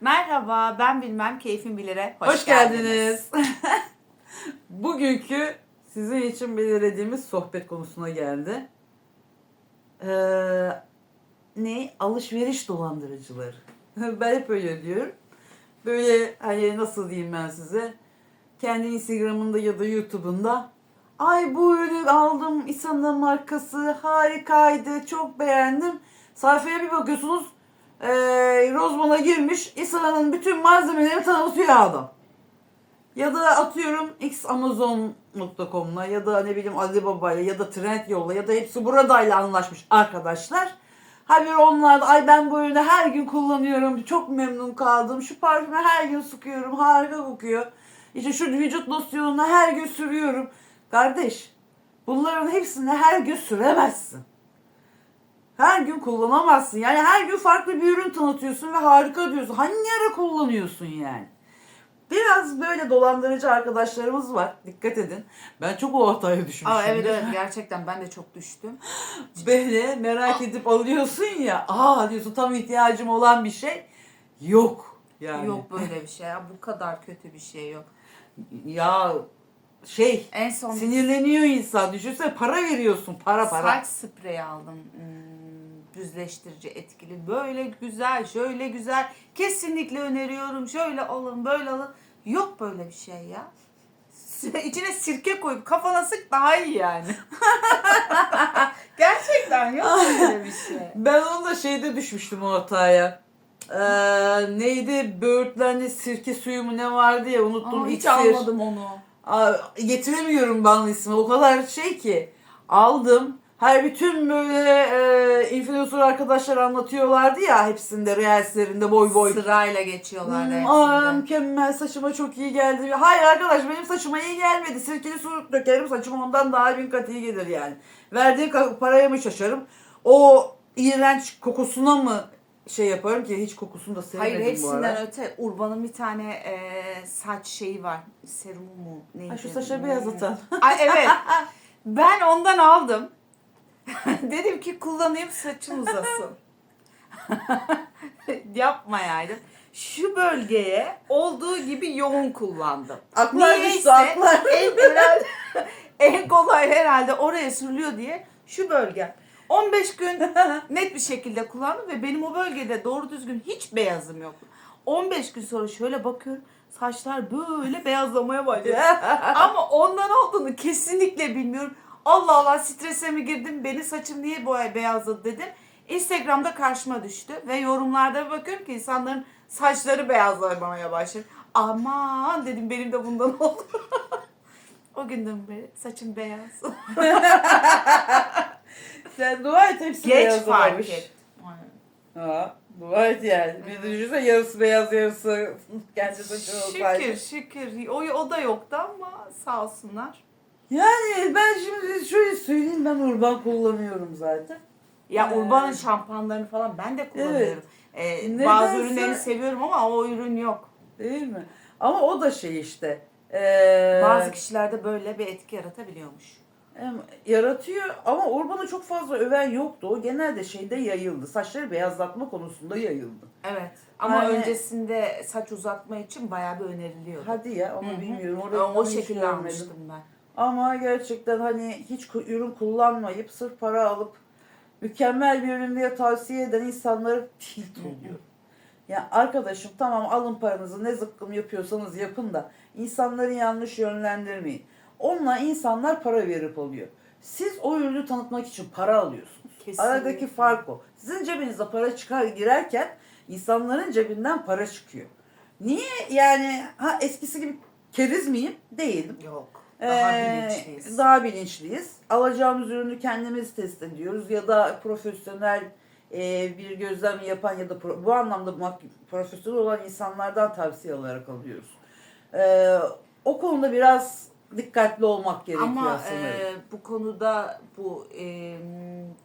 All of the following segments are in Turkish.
Merhaba, ben Bilmem Keyfim Bilir'e Hoş, geldiniz. Bugünkü sizin için belirlediğimiz sohbet konusuna geldi. Ee, ne? Alışveriş dolandırıcıları. ben hep öyle diyorum. Böyle hani nasıl diyeyim ben size? Kendi Instagram'ında ya da YouTube'unda Ay bu ürünü aldım İsa'nın markası harikaydı çok beğendim. Sayfaya bir bakıyorsunuz e, Rozman'a girmiş İsa'nın bütün malzemelerini tanıtıyor adam. Ya da atıyorum X Amazon.com'la ya da ne bileyim Alibaba'yla ya da Trendyol'la ya da hepsi buradayla anlaşmış arkadaşlar. Haberi onlar da ay ben bu ürünü her gün kullanıyorum çok memnun kaldım. Şu parfümü her gün sıkıyorum harika kokuyor. İşte şu vücut losyonunu her gün sürüyorum. Kardeş bunların hepsini her gün süremezsin. Her gün kullanamazsın. Yani her gün farklı bir ürün tanıtıyorsun ve harika diyorsun. Hangi ara kullanıyorsun yani? Biraz böyle dolandırıcı arkadaşlarımız var. Dikkat edin. Ben çok o hataya düşmüşüm. Aa, evet evet gerçekten ben de çok düştüm. Böyle merak edip alıyorsun ya. Aa diyorsun tam ihtiyacım olan bir şey. Yok. Yani. Yok böyle bir şey ya, bu kadar kötü bir şey yok. Ya şey En son sinirleniyor insan. Düşünsene para veriyorsun. Para para. saç spreyi aldım. Hmm, düzleştirici etkili. Böyle güzel, şöyle güzel. Kesinlikle öneriyorum. Şöyle alın, böyle alın. Yok böyle bir şey ya. İçine sirke koyup kafana sık daha iyi yani. Gerçekten yok böyle bir şey. Ben onu da şeyde düşmüştüm o hataya. Ee, neydi? Böğürtlenli sirke suyu mu ne vardı ya unuttum. Aa, hiç İksir. almadım onu. Aa, getiremiyorum ben ismi. O kadar şey ki. Aldım. Her bütün böyle e, influencer arkadaşlar anlatıyorlardı ya hepsinde reelslerinde boy boy. Sırayla geçiyorlar Hmm, aa, hepsinden. mükemmel saçıma çok iyi geldi. Hayır arkadaş benim saçıma iyi gelmedi. Sirkeli su dökerim saçıma ondan daha bin kat iyi gelir yani. Verdiği paraya mı şaşarım? O iğrenç kokusuna mı şey yaparım ki hiç kokusunu da sevmedim Hayır bu ara. hepsinden öte Urban'ın bir tane e, saç şeyi var. Serumu mu? Neydi? Ay şu saçları beyazlatan. Ay evet. Ben ondan aldım. Dedim ki kullanayım saçım uzasın. Yapmayaydım. Şu bölgeye olduğu gibi yoğun kullandım. Aklar düştü, Niyeyse aklar. En, herhalde- en kolay herhalde oraya sürülüyor diye şu bölge. 15 gün net bir şekilde kullandım ve benim o bölgede doğru düzgün hiç beyazım yok. 15 gün sonra şöyle bakıyorum saçlar böyle beyazlamaya başladı. Ama ondan olduğunu kesinlikle bilmiyorum. Allah Allah strese mi girdim beni saçım niye boya beyazladı dedim. Instagram'da karşıma düştü ve yorumlarda bakıyorum ki insanların saçları beyazlamaya başladı. Aman dedim benim de bundan oldu. o günden beri saçım beyaz. Sen dua et hepsi Geç beyazlamış. fark. Ha, dua et yani. Bir de düşünsene yarısı beyaz yarısı kendi saçı olsaydı. Şükür şükür. O, o da yoktu ama sağ olsunlar. Yani ben şimdi şöyle söyleyeyim ben urban kullanıyorum zaten. Ya Ee, Urban'ın şampuanlarını falan ben de kullanıyorum. Ee, Nedense- bazı ürünlerini seviyorum ama o ürün yok. Değil mi? Ama o da şey işte. Ee, Bazı kişilerde böyle bir etki yaratabiliyormuş. yaratıyor ama Urban'ı çok fazla öven yoktu. O genelde şeyde yayıldı. Saçları beyazlatma konusunda yayıldı. Evet. Ama Yani- öncesinde saç uzatma için bayağı bir öneriliyordu. Hadi ya onu Hı hı. bilmiyorum. O, Orada o şekilde almıştım ben. Ama gerçekten hani hiç ürün kullanmayıp sırf para alıp mükemmel bir ürün diye tavsiye eden insanlara tilt oluyor. Ya arkadaşım tamam alın paranızı ne zıkkım yapıyorsanız yapın da insanları yanlış yönlendirmeyin. Onunla insanlar para verip alıyor. Siz o ürünü tanıtmak için para alıyorsunuz. Kesinlikle. Aradaki fark o. Sizin cebinize para çıkar girerken insanların cebinden para çıkıyor. Niye yani ha eskisi gibi keriz miyim? Değilim. Yok. Daha Ee, bilinçliyiz. Daha bilinçliyiz. Alacağımız ürünü kendimiz test ediyoruz ya da profesyonel e, bir gözlem yapan ya da pro- bu anlamda profesyonel olan insanlardan tavsiye alarak alıyoruz. Ee, o konuda biraz dikkatli olmak gerekiyor Ama sanırım. e, bu konuda bu e,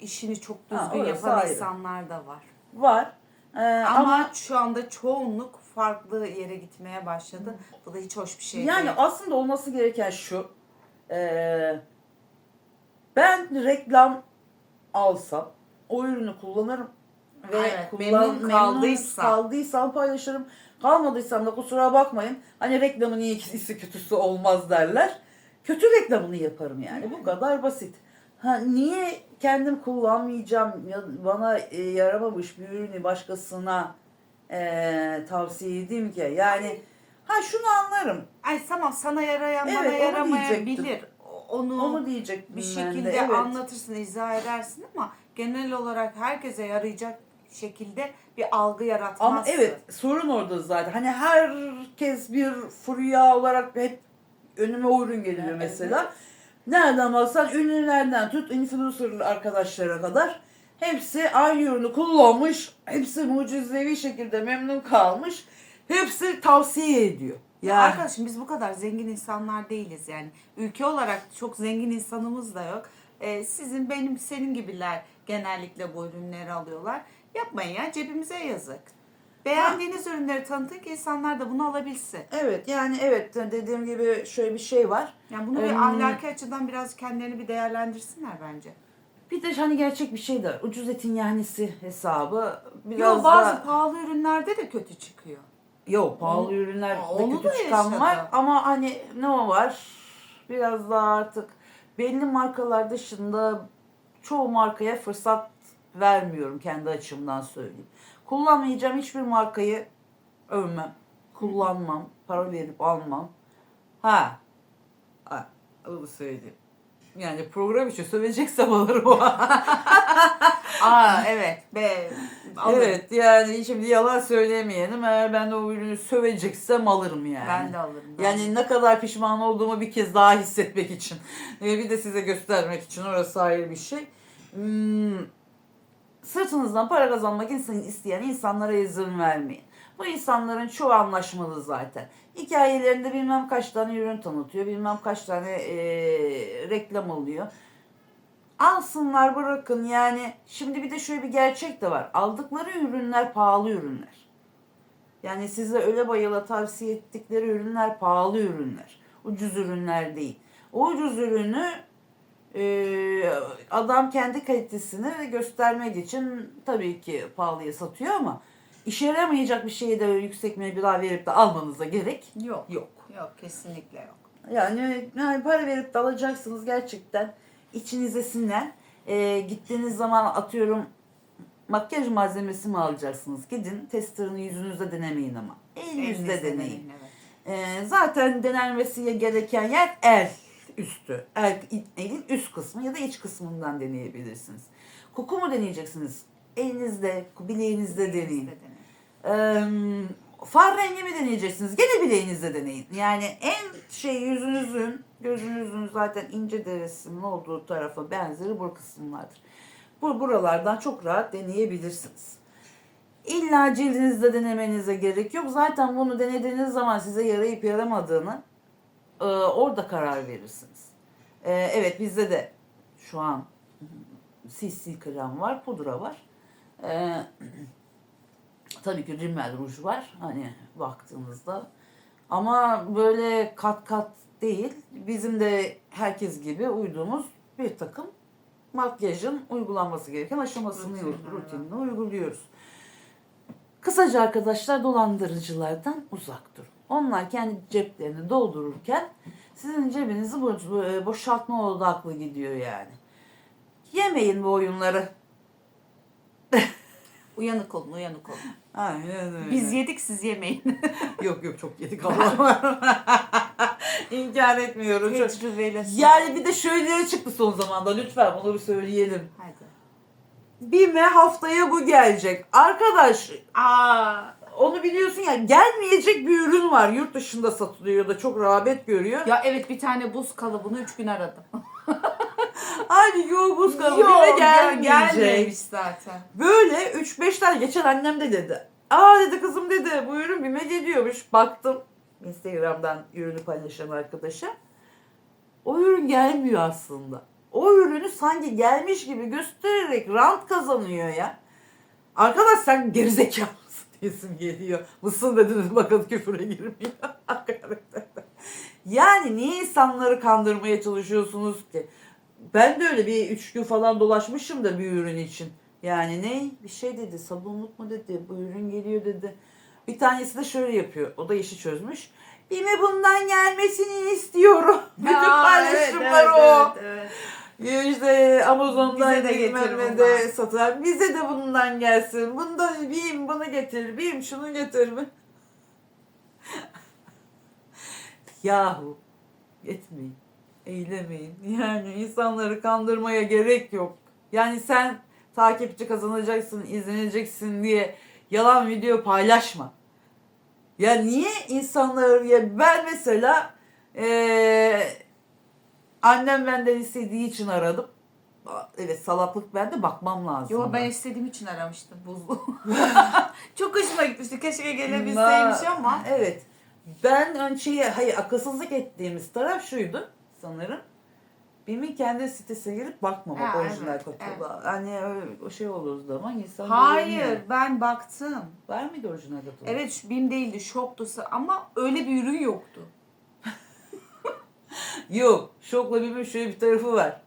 işini çok Ha, düzgün orası yapan ayrı. insanlar da var. Var. Ee, Ama, ama, şu anda çoğunluk farklı yere gitmeye başladı. Bu da hiç hoş bir şey yani değil. aslında olması gereken şu. Ee, ben reklam alsam o ürünü kullanırım. ve Evet, kullan, memnun memnun kaldıysa. kaldıysam paylaşırım. Kalmadıysam da kusura bakmayın. Hani reklamın iyisi kötüsü olmaz derler. Kötü reklamını yaparım yani. Bu kadar basit. Ha, niye kendim kullanmayacağım ya bana e, yaramamış bir ürünü başkasına e, tavsiye edeyim ki? Yani ha şunu anlarım. Ay tamam sana yarayan Evet, bana onu yaramayabilir. diyecektim. Onu, Onu diyecektim bir şekilde evet. anlatırsın, izah edersin ama genel olarak herkese yarayacak şekilde bir algı yaratmazsın. Ama evet sorun orada zaten. Hani herkes bir furya olarak hep önüme o ürün geliyor Evet. mesela. Nereden baksan ünlülerden tut influencer arkadaşlara kadar hepsi aynı ürünü kullanmış. Hepsi mucizevi şekilde memnun kalmış. Hepsi tavsiye ediyor. Yani Arkadaşım biz bu kadar zengin insanlar değiliz yani. Ülke olarak çok zengin insanımız da yok. Ee, sizin benim senin gibiler genellikle bu ürünleri alıyorlar. Yapmayın ya cebimize yazık. Beğendiğiniz ürünleri tanıtın ki insanlar da bunu alabilsin. evet yani evet dediğim gibi şöyle bir şey var. Yani bunu bir Em, ahlaki açıdan biraz kendilerini bir değerlendirsinler bence. Bir de hani gerçek bir şey de. Ucuz etin yahnisi hesabı biraz Yo, bazı da... pahalı ürünlerde de kötü çıkıyor. Yok pahalı Onu- ürünler de onu kötü çıkan yaşadı. var ama hani ne o var biraz daha artık belli markalar dışında çoğu markaya fırsat vermiyorum kendi açımdan söyleyeyim. Kullanmayacağım hiçbir markayı övmem. Kullanmam. Para verip almam. Ha. ha onu söyleyeyim. Yani program için söveceksem alırım o. Aa evet. Be, alırım. evet yani şimdi yalan söylemeyelim. Eğer ben de o ürünü söveceksem alırım yani. Ben de alırım. ben Yani ne kadar pişman olduğumu bir kez daha hissetmek için. Ee, bir de size göstermek için orası ayrı bir şey. Hmm, sırtınızdan para kazanmak isteyen insanlara izin vermeyin. Bu insanların çoğu anlaşmalı zaten. Hikayelerinde bilmem kaç tane ürün tanıtıyor, bilmem kaç tane eee, reklam oluyor. Alsınlar bırakın yani. Şimdi bir de şöyle bir gerçek de var. Aldıkları ürünler pahalı ürünler. Yani size öyle bayıla tavsiye ettikleri ürünler pahalı ürünler. Ucuz ürünler değil. O ucuz ürünü e, adam kendi kalitesini göstermek için tabii ki pahalıya satıyor ama işe yaramayacak bir şeyi de yüksek meblağ verip de almanıza gerek Yok. yok. Yok kesinlikle yok. Yani, yani para verip de alacaksınız gerçekten içinize sinen. Ee, gittiğiniz zaman atıyorum makyaj malzemesi mi alacaksınız? Gidin testerını yüzünüzde denemeyin ama. Elinizde Elinizde deneyin. evet. Ee, zaten denenmesi gereken yer el üstü. El, elin üst kısmı ya da iç kısmından deneyebilirsiniz. Koku mu deneyeceksiniz? Elinizde, bileğinizde deneyin. Ee, far rengi mi deneyeceksiniz? Gene bileğinizde deneyin. Yani en şey yüzünüzün, gözünüzün zaten ince derisinin olduğu tarafa benzeri bu kısımlardır. Bu buralardan çok rahat deneyebilirsiniz. İlla cildinizde denemenize gerek yok. Zaten bunu denediğiniz zaman size yarayıp yaramadığını e, orada karar verirsiniz. E, evet bizde de şu an CC krem var, pudra var. E, tabii ki rimel ruj var hani baktığınızda. Ama böyle kat kat değil. Bizim de herkes gibi uyduğumuz bir takım makyajın uygulanması gereken aşamasını, var. rutinini uyguluyoruz. Kısaca arkadaşlar dolandırıcılardan uzak durun. Onlar kendi ceplerini doldururken sizin cebinizi bo- boşaltma odaklı gidiyor yani. Yemeyin bu oyunları. Uyanık olun, uyanık olun. Aynen öyle. Biz yedik siz yemeyin. Yok yok çok yedik Allah'ım. İnkar etmiyorum. Çok- Tecrübeyle. Yani bir de şöyle çıktı son zamanda lütfen bunu bir söyleyelim. Hadi. Bime haftaya bu gelecek. Arkadaş Aa, onu biliyorsun ya gelmeyecek bir ürün var. Yurt dışında satılıyor da çok rağbet görüyor. ya evet bir tane buz kalıbını üç gün aradım. Hadi yo buz kalıbı Yok, bime gelmeyecek. zaten. Böyle 3-5 tane geçen annem de dedi. Aa dedi kızım dedi bu ürün bime geliyormuş. Baktım Instagram'dan ürünü paylaşan arkadaşa. O ürün gelmiyor aslında. O ürünü sanki gelmiş gibi göstererek rant kazanıyor ya. Arkadaş sen gerizekalı mısın diyesim geliyor. Mısın dediniz bakın küfüre girmiyor. yani niye insanları kandırmaya çalışıyorsunuz ki? Ben de öyle bir üç gün falan dolaşmışım da bir ürün için. Yani ne? Bir şey dedi. Sabunluk mu dedi. Bu ürün geliyor dedi. Bir tanesi de şöyle yapıyor. O da işi çözmüş. Bime bundan gelmesini istiyorum. Bütün paylaşımlar evet, o. evet, evet. İşte Amazon'dan bilmem de satar. Bize de bundan gelsin. Bundan bim bunu getir. Bim şunu getir mi? Yahu etmeyin. Eylemeyin. Yani insanları kandırmaya gerek yok. Yani sen takipçi kazanacaksın, izleneceksin diye yalan video paylaşma. Ya niye insanlar ya ben mesela eee annem benden istediği için aradım. Evet salaklık bende bakmam lazım. Yo ben istediğim için aramıştım buzlu. Çok hoşuma gitmişti. Keşke gelebilseymiş ama. Evet. Ben önce hayır akılsızlık ettiğimiz taraf şuydu sanırım. Bimin kendi sitesine girip bakmamak Ha, orijinal evet, kataloğu. Hani öyle o şey olur zaman insan Hayır ben baktım. Var mıydı orijinal kataloğu? Evet şu BİM değildi şoktusu ama öyle bir ürün yoktu. Yok. Şokla bimin şöyle bir tarafı var.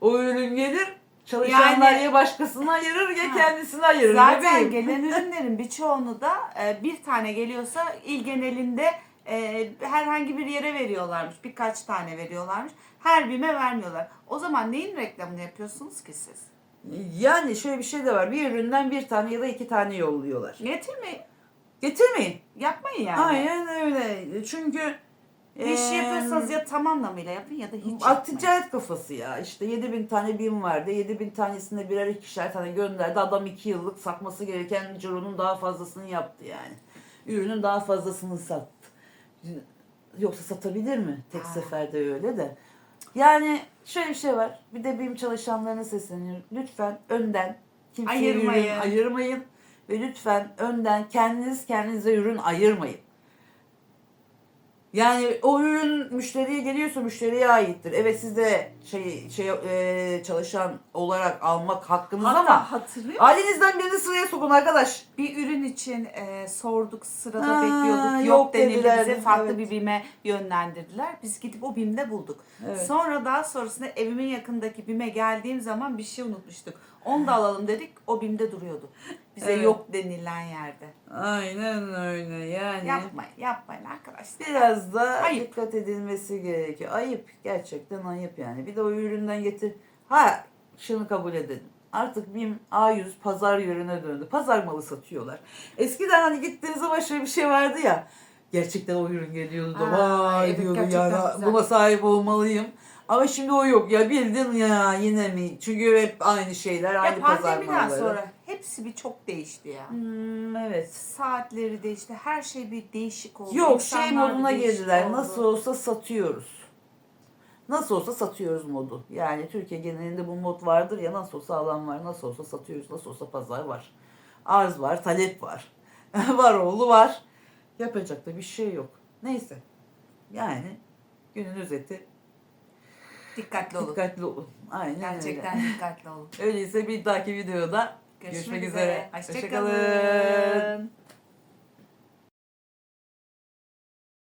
O ürün gelir çalışanlar Yani- ya başkasına ayırır ya Ha. kendisine ayırır. Zaten gelen ürünlerin birçoğunu da e, bir tane geliyorsa il genelinde e, herhangi bir yere veriyorlarmış. Birkaç tane veriyorlarmış. Her BİM'e vermiyorlar. O zaman neyin reklamını yapıyorsunuz ki siz? Yani şöyle bir şey de var. Bir üründen bir tane ya da iki tane yolluyorlar. Getirmeyin. Getirmeyin. Yapmayın yani. Aynen öyle. Çünkü Bir işi eee, yapıyorsanız ya tam anlamıyla yapın ya da hiç yapmayın. ticaret kafası ya. İşte 7000 tane BİM vardı. 7000 tanesinde birer ikişer tane gönderdi. Adam 2 yıllık satması gereken cironun daha fazlasını yaptı yani. Ürünün daha fazlasını sattı. Yoksa satabilir mi? Tek Ha. seferde öyle de. Yani şöyle bir şey var. Bir de BİM çalışanlarına sesleniyorum. Lütfen önden kimseye Ayırmayın. ürün ayırmayın. Ve lütfen önden kendiniz kendinize ürün ayırmayın. Yani o ürün müşteriye geliyorsa müşteriye aittir. Evet siz de şey şey e, çalışan olarak almak hakkınız Hatta ama hatırlıyor ailenizden birini sıraya sokun arkadaş. Bir ürün için e, sorduk sırada Ha, bekliyorduk. Yok, yok denildi dediler. bize farklı Evet. bir BİM'e yönlendirdiler. Biz gidip o BİM'de bulduk. Evet. Sonra daha sonrasında evimin yakındaki BİM'e geldiğim zaman bir şey unutmuştuk. Onu da alalım dedik. O BİM'de duruyordu. Bize Evet. yok denilen yerde. Aynen öyle yani. Yapmayın, yapmayın arkadaşlar. Biraz da Ayıp. dikkat edilmesi gerekiyor. Ayıp. Gerçekten ayıp yani. Bir de o üründen getir. Ha şunu kabul edelim. Artık BİM A100 pazar yerine döndü. Pazar malı satıyorlar. Eskiden hani gittiğiniz zaman şöyle bir şey vardı ya. Gerçekten o ürün geliyordu da Aa, vay evet, diyordu güzel. buna sahip olmalıyım. Ama şimdi o yok ya bildin ya yine mi? Çünkü hep aynı şeyler, Ya aynı pazar pandemiden malları. sonra hepsi bir çok değişti ya. Hmm, evet. Saatleri değişti. Her şey bir değişik oldu. Yok şey İnsanlar bir moduna değişik girdiler. oldu. Nasıl olsa satıyoruz. Nasıl olsa satıyoruz modu. Yani Türkiye genelinde bu mod vardır ya nasıl olsa alan var, nasıl olsa satıyoruz, nasıl olsa pazar var. Arz var, talep var. var oğlu var. Yapacak da bir şey yok. Neyse. Yani günün özeti Dikkatli olun. dikkatli olun. Aynen Gerçekten dikkatli olun. öyle. Öyleyse bir dahaki videoda Görüşmek, Görüşmek üzere. üzere. Hoşçakalın. Hoşça.